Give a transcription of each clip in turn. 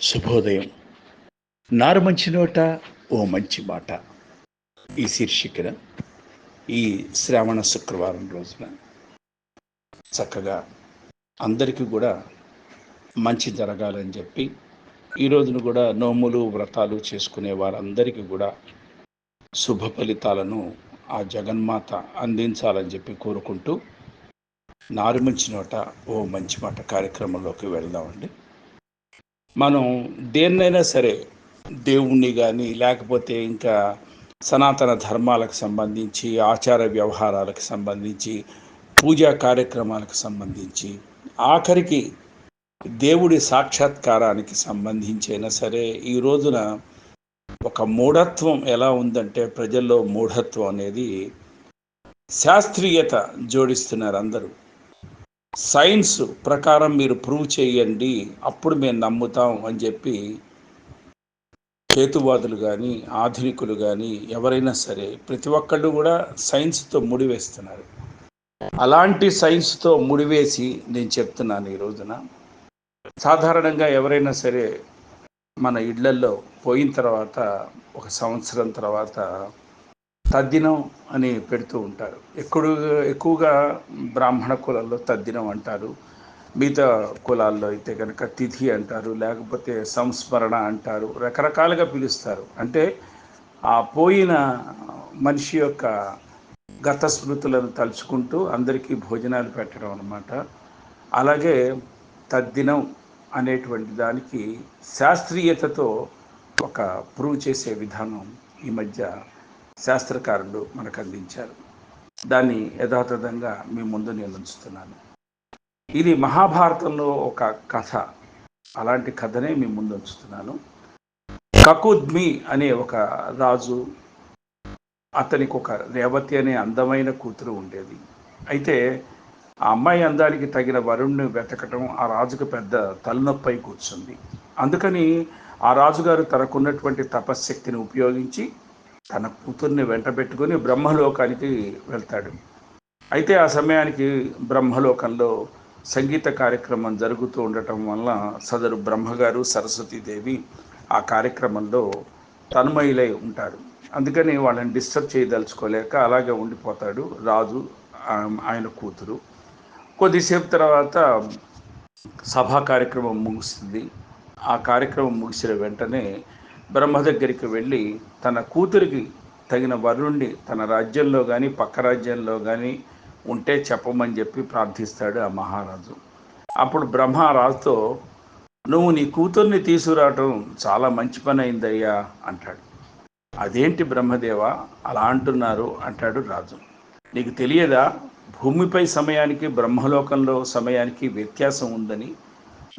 శుభోదయం. నారు మంచి నోట ఓ మంచి మాట. ఈ శీర్షికన ఈ శ్రావణ శుక్రవారం రోజున చక్కగా అందరికీ కూడా మంచి జరగాలని చెప్పి ఈ రోజున కూడా నోములు వ్రతాలు చేసుకునే వారందరికీ కూడా శుభ ఫలితాలను ఆ జగన్మాత అందించాలని చెప్పి కోరుకుంటూ నారు మంచి నోట ఓ మంచి మాట కార్యక్రమంలోకి వెళ్దామండి. మనం దేన్నైనా సరే దేవుణ్ణి కానీ లేకపోతే ఇంకా సనాతన ధర్మాలకు సంబంధించి ఆచార వ్యవహారాలకు సంబంధించి పూజా కార్యక్రమాలకు సంబంధించి ఆఖరికి దేవుడి సాక్షాత్కారానికి సంబంధించైనా సరే ఈ రోజున ఒక మూఢత్వం ఎలా ఉందంటే ప్రజల్లో మూఢత్వం అనేది శాస్త్రీయత జోడిస్తున్నారు అందరూ. సైన్స్ ప్రకారం మీరు ప్రూవ్ చేయండి అప్పుడు మేము నమ్ముతాం అని చెప్పి హేతువాదులు కానీ ఆధునికులు కానీ ఎవరైనా సరే ప్రతి ఒక్కళ్ళు కూడా సైన్స్తో ముడివేస్తున్నారు అలాంటి సైన్స్తో ముడివేసి నేను చెప్తున్నాను ఈ రోజున. సాధారణంగా ఎవరైనా సరే మన ఇళ్ళల్లో పోయిన తర్వాత ఒక సంవత్సరం తర్వాత తద్దినం అని పెడుతూ ఉంటారు. ఎక్కువ ఎక్కువగా బ్రాహ్మణ కులాల్లో తద్దినం అంటారు. మిగతా కులాల్లో అయితే కనుక తిథి అంటారు లేకపోతే సంస్మరణ అంటారు రకరకాలుగా పిలుస్తారు. అంటే ఆ పోయిన మనిషి యొక్క గత స్మృతులను తలుచుకుంటూ అందరికీ భోజనాలు పెట్టడం అనమాట అలాగే తద్దినం అనేటువంటి దానికి శాస్త్రీయతతో ఒక ప్రూవ్ చేసే విధానం ఈ మధ్య శాస్త్రకారులు మనకు అందించారు. దాన్ని యథాతథంగా మీ ముందు నేను ఉంచుతున్నాను ఇది మహాభారతంలో ఒక కథ. అలాంటి కథనే మీ ముందు ఉంచుతున్నాను. కకుద్మి అనే ఒక రాజు అతనికి ఒక రేవతి అనే అందమైన కూతురు ఉండేది. అయితే ఆ అమ్మాయి అందానికి తగిన వరుణ్ణి వెతకటం ఆ రాజుకు పెద్ద తలనొప్పై కూర్చుంది. అందుకని ఆ రాజుగారు తనకున్నటువంటి తపశ్శక్తిని ఉపయోగించి తన కూతుర్ని వెంట పెట్టుకుని బ్రహ్మలోకానికి వెళ్తాడు. అయితే ఆ సమయానికి బ్రహ్మలోకంలో సంగీత కార్యక్రమం జరుగుతూ ఉండటం వల్ల సదరు బ్రహ్మగారు సరస్వతీదేవి ఆ కార్యక్రమంలో తన్మయులై ఉంటారు. అందుకని వాళ్ళని డిస్టర్బ్ చేయదలుచుకోలేక అలాగే ఉండిపోతాడు రాజు ఆయన కూతురు. కొద్దిసేపు తర్వాత సభా కార్యక్రమం ముగుస్తుంది. ఆ కార్యక్రమం ముగిసిన వెంటనే బ్రహ్మ దగ్గరికి వెళ్ళి తన కూతురికి తగిన వరుణ్ణి తన రాజ్యంలో కానీ పక్క రాజ్యంలో కానీ ఉంటే చెప్పమని చెప్పి ప్రార్థిస్తాడు ఆ మహారాజు. అప్పుడు బ్రహ్మ రాజుతో నువ్వు నీ కూతుర్ని తీసుకురావటం చాలా మంచి పని అయిందయ్యా అంటాడు. అదేంటి బ్రహ్మదేవ అలా అంటున్నారు? అంటాడు రాజు. నీకు తెలియదా భూమిపై సమయానికి బ్రహ్మలోకంలో సమయానికి వ్యత్యాసం ఉందని?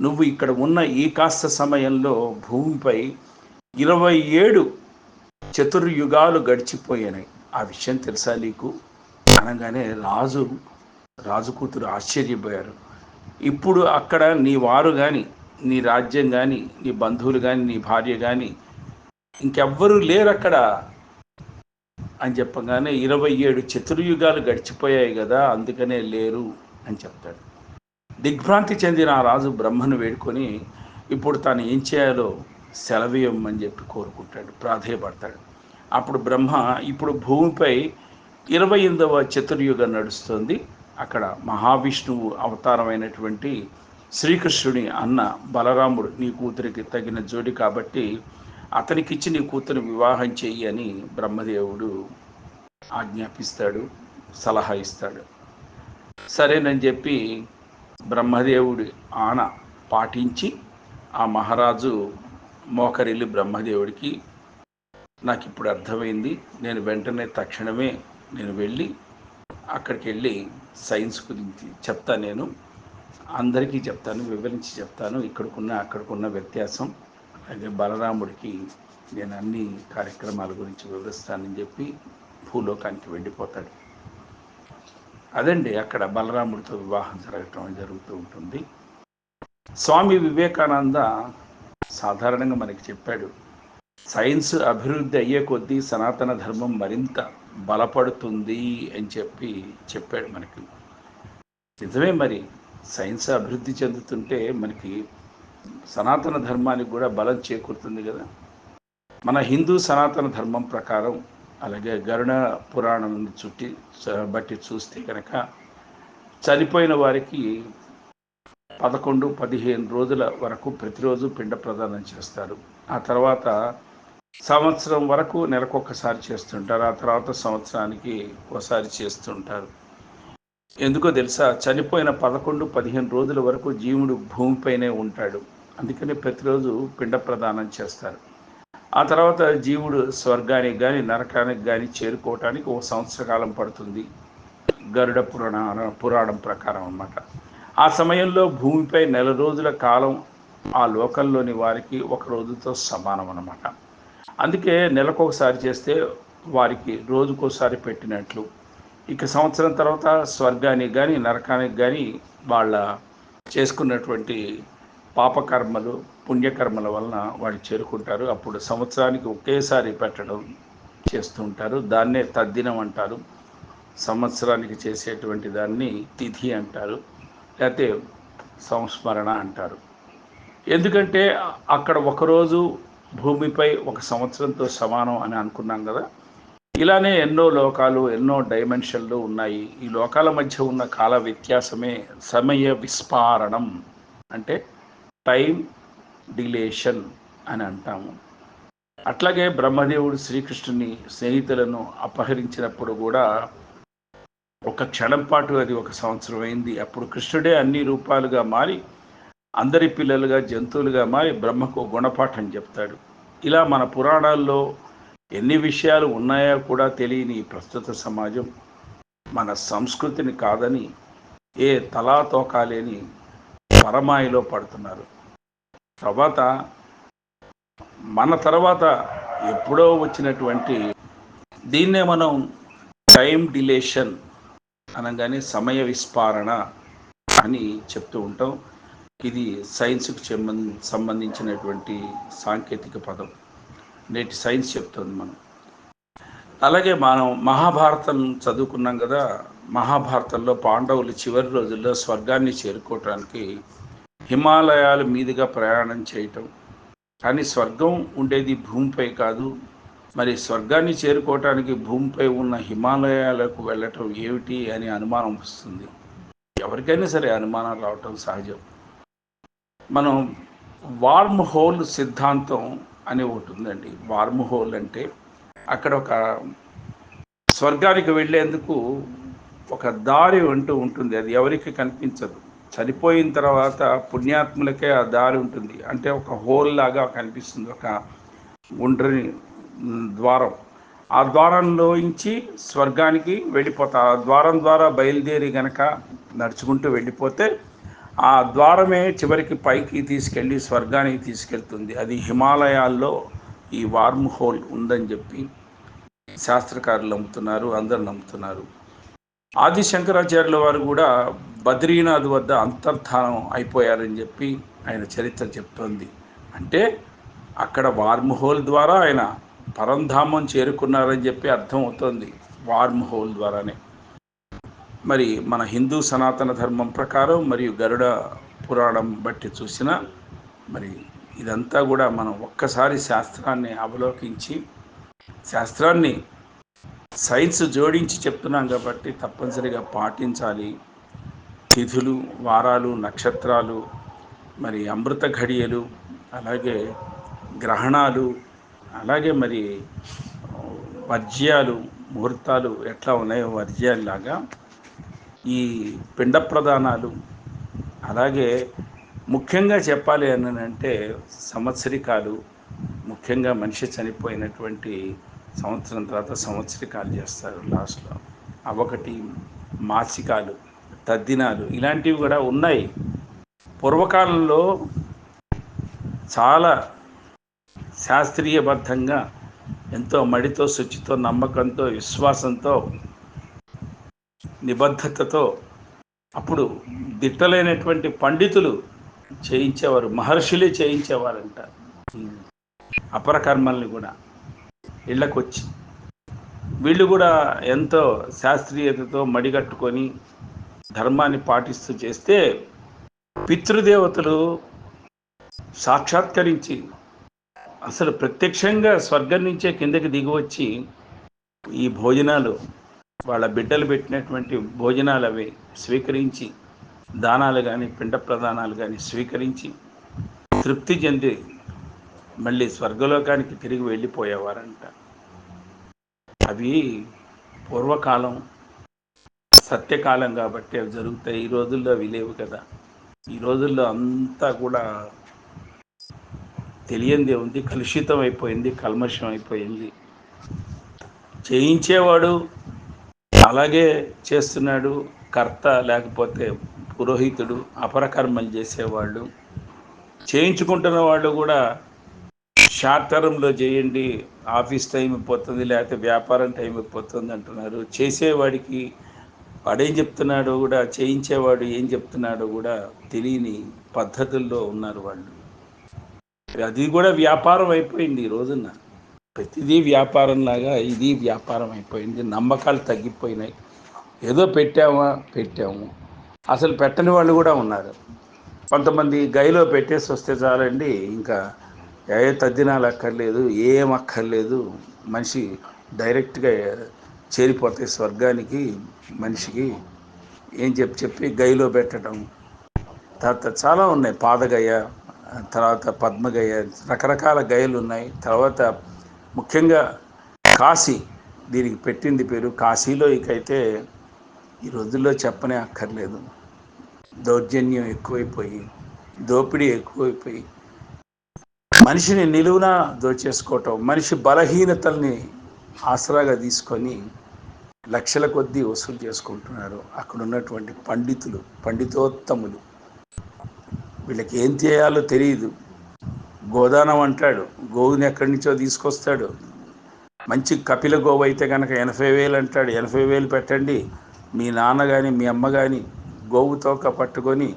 నువ్వు ఇక్కడ ఉన్న ఈ కాస్త సమయంలో భూమిపై ఇరవై ఏడు చతుర్యుగాలు గడిచిపోయాయి ఆ విషయం తెలుసా నీకు? అనగానే రాజు రాజు కూతురు ఆశ్చర్యపోయారు. ఇప్పుడు అక్కడ నీ వారు కానీ నీ రాజ్యం కానీ నీ బంధువులు కానీ నీ భార్య కానీ ఇంకెవ్వరూ లేరు అక్కడ అని చెప్పగానే ఇరవై ఏడు చతుర్యుగాలు గడిచిపోయాయి కదా అందుకనే లేరు అని చెప్తాడు. దిగ్భ్రాంతి చెందిన ఆ రాజు బ్రహ్మను వేడుకొని ఇప్పుడు తాను ఏం చేయాలో సెలవేయమని చెప్పి కోరుకుంటాడు ప్రాధేయపడతాడు. అప్పుడు బ్రహ్మ ఇప్పుడు భూమిపై ఇరవై ఎనిమిదవ చతుర్యుగం నడుస్తుంది. అక్కడ మహావిష్ణువు అవతారమైనటువంటి శ్రీకృష్ణుని అన్న బలరాముడు నీ కూతురికి తగిన జోడి కాబట్టి అతనికిచ్చి నీ కూతురు వివాహం చెయ్యి అని బ్రహ్మదేవుడు ఆజ్ఞాపిస్తాడు సలహా ఇస్తాడు. సరేనని చెప్పి బ్రహ్మదేవుడి ఆన పాటించి ఆ మహారాజు మోకరిల్లి బ్రహ్మదేవుడికి నాకు ఇప్పుడు అర్థమైంది. నేను వెంటనే తక్షణమే నేను వెళ్ళి అక్కడికి వెళ్ళి సైన్స్ గురించి చెప్తా నేను. అందరికీ చెప్తాను వివరించి చెప్తాను. ఇక్కడికున్న అక్కడికున్న వ్యత్యాసం. అలాగే బలరాముడికి నేను అన్ని కార్యక్రమాల గురించి వివరిస్తానని చెప్పి భూలోకానికి వెళ్ళిపోతాడు. అదండి అక్కడ బలరాముడితో వివాహం జరగటం జరుగుతూ ఉంటుంది. స్వామి వివేకానంద సాధారణంగా మనకి చెప్పాడు. సైన్స్ అభివృద్ధి అయ్యే కొద్దీ సనాతన ధర్మం మరింత బలపడుతుంది అని చెప్పి చెప్పాడు మనకి. నిజమే మరి. సైన్స్ అభివృద్ధి చెందుతుంటే మనకి సనాతన ధర్మానికి కూడా బలం చేకూరుతుంది కదా. మన హిందూ సనాతన ధర్మం ప్రకారం అలాగే గరుణ పురాణం చుట్టి బట్టి చూస్తే కనుక చనిపోయిన వారికి పదకొండు పదిహేను రోజుల వరకు ప్రతిరోజు పిండ ప్రదానం చేస్తారు. ఆ తర్వాత సంవత్సరం వరకు నెలకొకసారి చేస్తుంటారు. ఆ తర్వాత సంవత్సరానికి ఒకసారి చేస్తుంటారు. ఎందుకో తెలుసా? చనిపోయిన పదకొండు పదిహేను రోజుల వరకు జీవుడు భూమిపైనే ఉంటాడు. అందుకని ప్రతిరోజు పిండ ప్రదానం చేస్తారు. ఆ తర్వాత జీవుడు స్వర్గానికి కానీ నరకానికి కానీ చేరుకోవటానికి ఒక సంవత్సర కాలం పడుతుంది. గరుడ పురాణ పురాణం ప్రకారం అన్నమాట. ఆ సమయంలో భూమిపై నెల రోజుల కాలం ఆ లోకంలోని వారికి ఒక రోజుతో సమానం అన్నమాట. అందుకే నెలకొకసారి చేస్తే వారికి రోజుకోసారి పెట్టినట్లు. ఇక సంవత్సరం తర్వాత స్వర్గానికి కానీ నరకానికి కానీ వాళ్ళ చేసుకున్నటువంటి పాపకర్మలు పుణ్యకర్మల వలన వాళ్ళు చేరుకుంటారు. అప్పుడు సంవత్సరానికి ఒకేసారి పెట్టడం చేస్తూ ఉంటారు. దాన్నే తద్దినం అంటారు. సంవత్సరానికి చేసేటువంటి దాన్ని తిథి అంటారు. లేకపోతే సంస్మరణ అంటారు. ఎందుకంటే అక్కడ ఒకరోజు భూమిపై ఒక సంవత్సరంతో సమానం అని అనుకున్నాం కదా. ఇలానే ఎన్నో లోకాలు ఎన్నో డైమెన్షన్లు ఉన్నాయి. ఈ లోకాల మధ్య ఉన్న కాల వ్యత్యాసమే సమయ విస్పారణం అంటే టైం డిలేషన్ అని అంటాము. అట్లాగే బ్రహ్మదేవుడు శ్రీకృష్ణుని స్నేహితులను అపహరించినప్పుడు కూడా ఒక క్షణం పాటు అది ఒక సంవత్సరం అయింది. అప్పుడు కృష్ణుడే అన్ని రూపాలుగా మారి అందరి పిల్లలుగా జంతువులుగా మారి బ్రహ్మకు గుణపాఠం చెప్తాడు. ఇలా మన పురాణాల్లో ఎన్ని విషయాలు ఉన్నాయో కూడా తెలియని ప్రస్తుత సమాజం మన సంస్కృతిని కాదని ఏ తలా తోకాలేని పరమాయిలో పడుతున్నారు. తర్వాత మన తర్వాత ఎప్పుడో వచ్చినటువంటి దీన్నే మనం టైం డిలేషన్ అనగానే సమయ విస్పారణ అని చెప్తూ ఉంటాం. ఇది సైన్స్కు సంబంధించినటువంటి సాంకేతిక పదం. నేటి సైన్స్ చెప్తుంది మనం. అలాగే మనం మహాభారతం చదువుకున్నాం కదా మహాభారతంలో పాండవులు చివరి రోజుల్లో స్వర్గాన్ని చేరుకోవటానికి హిమాలయాల మీదుగా ప్రయాణం చేయటం. కానీ స్వర్గం ఉండేది భూమిపై కాదు మరి స్వర్గాన్ని చేరుకోవటానికి భూమిపై ఉన్న హిమాలయాలకు వెళ్ళటం ఏమిటి అని అనుమానం వస్తుంది. ఎవరికైనా సరే అనుమానాలు రావటం సహజం. మనం వార్మ్ హోల్ సిద్ధాంతం అని ఒకటి ఉందండి. వార్మ్ హోల్ అంటే అక్కడ ఒక స్వర్గానికి వెళ్ళేందుకు ఒక దారి అంటూ ఉంటుంది. అది ఎవరికి కనిపించదు. చనిపోయిన తర్వాత పుణ్యాత్ములకే ఆ దారి ఉంటుంది. అంటే ఒక హోల్ లాగా కనిపిస్తుంది. ఒక గుండ్రని ద్వారం. ఆ ద్వారంలోంచి స్వర్గానికి వెళ్ళిపోతా ఆ ద్వారం ద్వారా బయలుదేరి గనక నడుచుకుంటూ వెళ్ళిపోతే ఆ ద్వారమే చివరికి పైకి తీసుకెళ్ళి స్వర్గానికి తీసుకెళ్తుంది. అది హిమాలయాల్లో ఈ వార్మ్ హోల్ ఉందని చెప్పి శాస్త్రకారులు నమ్ముతున్నారు అందరు నమ్ముతున్నారు. ఆది శంకరాచార్యుల వారు కూడా బద్రీనాథ్ వద్ద అంతర్ధానం అయిపోయారని చెప్పి ఆయన చరిత్ర చెప్తోంది. అంటే అక్కడ వార్మ్ హోల్ ద్వారా ఆయన పరంధామం చేరుకున్నారని చెప్పి అర్థం అవుతుంది వార్మ్ హోల్ ద్వారానే. మరి మన హిందూ సనాతన ధర్మం ప్రకారం మరియు గరుడ పురాణం బట్టి చూసిన మరి ఇదంతా కూడా మనం ఒక్కసారి శాస్త్రాన్ని అవలోకించి శాస్త్రాన్ని సైన్స్ జోడించి చెప్తున్నాం కాబట్టి తప్పనిసరిగా పాటించాలి. తిథులు వారాలు నక్షత్రాలు మరి అమృత ఘడియలు అలాగే గ్రహణాలు అలాగే మరి వర్జ్యాలు ముహూర్తాలు ఎట్లా ఉన్నాయో వర్జ్యాల్లాగా ఈ పిండ ప్రధానాలు అలాగే ముఖ్యంగా చెప్పాలి అని అంటే సంవత్సరికాలు ముఖ్యంగా మనిషి చనిపోయినటువంటి సంవత్సరం తర్వాత సంవత్సరికాలు చేస్తారు లాస్ట్లో. అవొకటి మాసికాలు తద్దినాలు ఇలాంటివి కూడా ఉన్నాయి. పూర్వకాలంలో చాలా శాస్త్రీయబద్ధంగా ఎంతో మడితో శుచితో నమ్మకంతో విశ్వాసంతో నిబద్ధతతో అప్పుడు దిట్టలైనటువంటి పండితులు చేయించేవారు మహర్షులే చేయించేవారంట. అపర కర్మల్ని కూడా ఇళ్ళకొచ్చి వీళ్ళు కూడా ఎంతో శాస్త్రీయతతో మడిగట్టుకొని ధర్మాన్ని పాటిస్తూ చేస్తే పితృదేవతలు సాక్షాత్కరించి అసలు ప్రత్యక్షంగా స్వర్గం నుంచే కిందకి దిగివచ్చి ఈ భోజనాలు వాళ్ళ బిడ్డలు పెట్టినటువంటి భోజనాలు అవి స్వీకరించి దానాలు కానీ పిండ ప్రదానాలు కానీ స్వీకరించి తృప్తి చెంది మళ్ళీ స్వర్గలోకానికి తిరిగి వెళ్ళిపోయేవారంట. అవి పూర్వకాలం సత్యకాలం కాబట్టి అవి జరుగుతాయి. ఈ రోజుల్లో అవి లేవు కదా. ఈ రోజుల్లో అంతా కూడా తెలియంది ఉంది కలుషితం అయిపోయింది కల్మషం అయిపోయింది చేయించేవాడు అలాగే చేస్తున్నాడు కర్త లేకపోతే పురోహితుడు అపరకర్మలు చేసేవాళ్ళు. చేయించుకుంటున్న వాళ్ళు కూడా షార్ట్ టర్మ్లో చేయండి ఆఫీస్ టైం పోతుంది లేకపోతే వ్యాపారం టైం పోతుంది అంటున్నారు. చేసేవాడికి వాడేం చెప్తున్నాడో కూడా చేయించేవాడు ఏం చెప్తున్నాడో కూడా తెలియని పద్ధతుల్లో ఉన్నారు వాళ్ళు. అది కూడా వ్యాపారం అయిపోయింది ఈ రోజున. ప్రతిదీ వ్యాపారం లాగా ఇది వ్యాపారం అయిపోయింది. నమ్మకాలు తగ్గిపోయినాయి. ఏదో పెట్టామా? పెట్టాము. అసలు పెట్టని వాళ్ళు కూడా ఉన్నారు. కొంతమంది గైలో పెట్టేసి వస్తే చాలండి ఇంకా ఏ తద్దినాలు అక్కర్లేదు ఏం అక్కర్లేదు. మనిషి డైరెక్ట్గా చేరిపోతాయి స్వర్గానికి మనిషికి ఏం చెప్పి చెప్పి గైలో పెట్టడం. తర్వాత చాలా ఉన్నాయి. పాదగయ తర్వాత పద్మగయ రకరకాల గయలు ఉన్నాయి. తర్వాత ముఖ్యంగా కాశీ దీనికి పెట్టింది పేరు కాశీలో ఇకైతే ఈ రోజుల్లో చెప్పనే అక్కర్లేదు దౌర్జన్యం ఎక్కువైపోయి దోపిడీ ఎక్కువైపోయి మనిషిని నిలువున దోచేసుకోవటం మనిషి బలహీనతల్ని ఆసరాగా తీసుకొని లక్షల కొద్దీ వసూలు చేసుకుంటున్నారు. అక్కడ ఉన్నటువంటి పండితులు పండితోత్తములు. వీళ్ళకి ఏం చేయాలో తెలియదు గోదానం అంటాడు. గోవుని ఎక్కడి నుంచో తీసుకొస్తాడు. మంచి కపిల గోవు అయితే కనుక ఎనభై వేలు అంటాడు. ఎనభై వేలు పెట్టండి. మీ నాన్న కానీ మీ అమ్మ కానీ గోవు తోక పట్టుకొని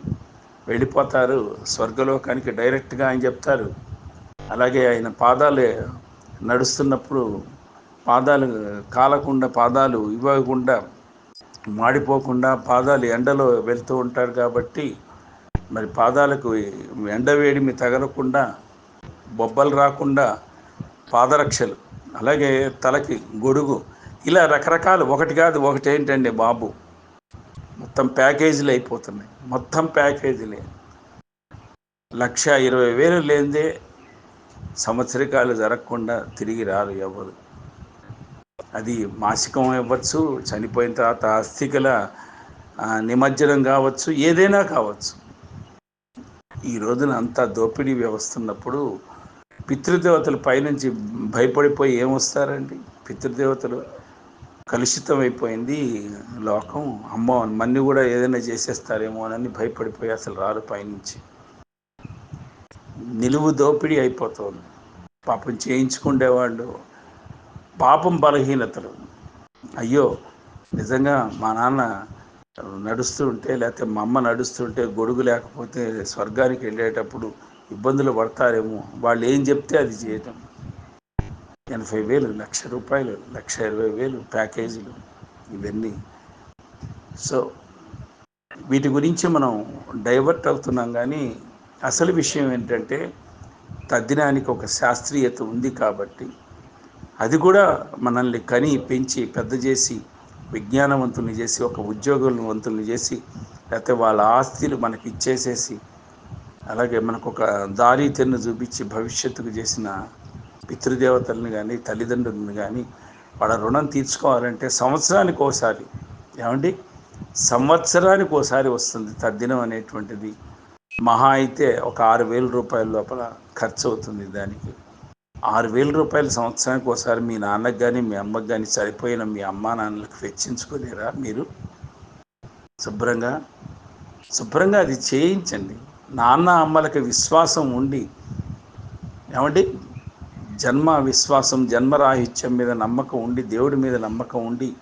వెళ్ళిపోతారు. స్వర్గలోకానికి డైరెక్ట్గా ఆయన చెప్తారు. అలాగే ఆయన పాదాలు నడుస్తున్నప్పుడు పాదాలు కాలకుండా పాదాలు ఇవ్వకుండా మాడిపోకుండా పాదాలు ఎండలో వెళ్తూ ఉంటారు కాబట్టి మరి పాదాలకు ఎండ వేడిమి తగలకుండా బొబ్బలు రాకుండా పాదరక్షలు అలాగే తలకి గొడుగు ఇలా రకరకాలు. ఒకటి కాదు ఒకటి ఏంటండి బాబు? మొత్తం ప్యాకేజీలు అయిపోతున్నాయి. మొత్తం ప్యాకేజీలే. లక్ష ఇరవై వేలు లేనిదే సంవత్సరికాలు జరగకుండా తిరిగి రారు ఎవరు. అది మాసికం ఇవ్వచ్చు చనిపోయిన తర్వాత అస్థికల నిమజ్జనం కావచ్చు ఏదైనా కావచ్చు. ఈ రోజున అంతా దోపిడీ వ్యవస్థ ఉన్నప్పుడు పితృదేవతలు పైనుంచి భయపడిపోయి ఏమొస్తారండి? పితృదేవతలు కలుషితం అయిపోయింది లోకం. అమ్మో మన్ని కూడా ఏదైనా చేసేస్తారేమో అని భయపడిపోయి అసలు రారు పైనుంచి. నిలువు దోపిడీ అయిపోతుంది. పాపం చేయించుకుండేవాళ్ళు పాపం బలహీనతలు. అయ్యో నిజంగా మా నాన్న నడుస్తుంటే లేకపోతే మా అమ్మ నడుస్తుంటే గొడుగు లేకపోతే స్వర్గానికి వెళ్ళేటప్పుడు ఇబ్బందులు పడతారేమో వాళ్ళు ఏం చెప్తే అది చేయటం. ఎనభై వేలు లక్ష రూపాయలు లక్ష ఇరవై వేలు ప్యాకేజీలు ఇవన్నీ. సో వీటి గురించి మనం డైవర్ట్ అవుతున్నాం కానీ అసలు విషయం ఏంటంటే తద్దినానికి ఒక శాస్త్రీయత ఉంది కాబట్టి అది కూడా మనల్ని కని పెంచి పెద్ద చేసి విజ్ఞానవంతుల్ని చేసి ఒక ఉద్యోగవంతుల్ని చేసి లేకపోతే వాళ్ళ ఆస్తులు మనకి ఇచ్చేసేసి అలాగే మనకు ఒక దారి తెన్ను చూపించి భవిష్యత్తుకు చేసిన పితృదేవతల్ని కానీ తల్లిదండ్రులను కానీ వాళ్ళ రుణం తీర్చుకోవాలంటే సంవత్సరానికి ఒకసారి ఏమండి? సంవత్సరానికి ఒకసారి వస్తుంది తద్దినం అనేటువంటిది. మహా అయితే ఒక ఆరు వేల రూపాయల లోపల ఖర్చు అవుతుంది దానికి. ఆరు వేల రూపాయల సంవత్సరానికి ఒకసారి మీ నాన్నకు కానీ మీ అమ్మకు కానీ సరిపోయిన మీ అమ్మా నాన్నలకు వెచ్చించుకోలేరా మీరు? శుభ్రంగా? శుభ్రంగా అది చేయించండి. నాన్న అమ్మలకు విశ్వాసం ఉండి. ఏమండి? జన్మ విశ్వాసం జన్మరాహిత్యం మీద నమ్మకం ఉండి దేవుడి మీద నమ్మకం ఉండి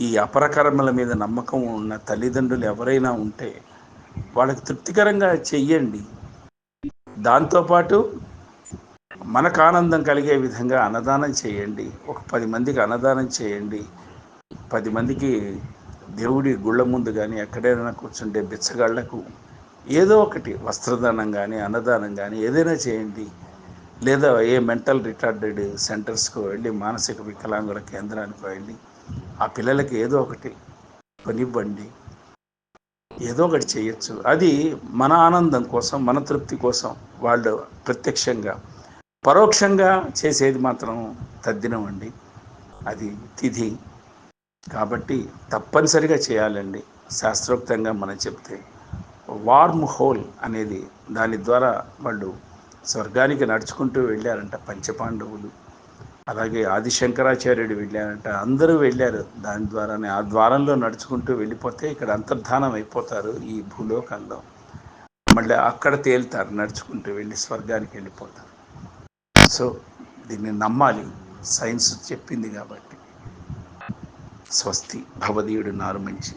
ఈ అపరకర్మల మీద నమ్మకం ఉన్న తల్లిదండ్రులు ఎవరైనా ఉంటే వాళ్ళకి తృప్తికరంగా చెయ్యండి. దాంతోపాటు మనకు ఆనందం కలిగే విధంగా అన్నదానం చేయండి. ఒక పది మందికి అన్నదానం చేయండి. పది మందికి దేవుడి గుళ్ళ ముందు కానీ ఎక్కడైనా కూర్చుంటే బిచ్చగాళ్ళకు ఏదో ఒకటి వస్త్రదానం కానీ అన్నదానం కానీ ఏదైనా చేయండి. లేదా ఏ మెంటల్ రిటార్డెడ్ సెంటర్స్కు వెళ్ళి మానసిక వికలాంగుల కేంద్రానికి వెళ్ళి ఆ పిల్లలకి ఏదో ఒకటి పనివ్వండి ఏదో ఒకటి చేయొచ్చు. అది మన ఆనందం కోసం మన తృప్తి కోసం వాళ్ళు ప్రత్యక్షంగా పరోక్షంగా చేసేది మాత్రం తద్దినం అండి. అది తిథి. కాబట్టి తప్పనిసరిగా చేయాలండి. శాస్త్రోక్తంగా మనం చెప్తే వార్మ్ హోల్ అనేది దాని ద్వారా వాళ్ళు స్వర్గానికి నడుచుకుంటూ వెళ్ళారంట పంచపాండవులు. అలాగే ఆదిశంకరాచార్యుడు వెళ్ళారంట. అందరూ వెళ్ళారు. దాని ద్వారానే ఆ ద్వారంలో నడుచుకుంటూ వెళ్ళిపోతే ఇక్కడ అంతర్ధానం అయిపోతారు ఈ భూలోకంలో. మళ్ళీ అక్కడ తేలుతారు. నడుచుకుంటూ వెళ్ళి స్వర్గానికి వెళ్ళిపోతారు. సో దీన్ని నమ్మాలి. సైన్స్ చెప్పింది కాబట్టి. స్వస్తి. భవదీయుడు నారు మంచి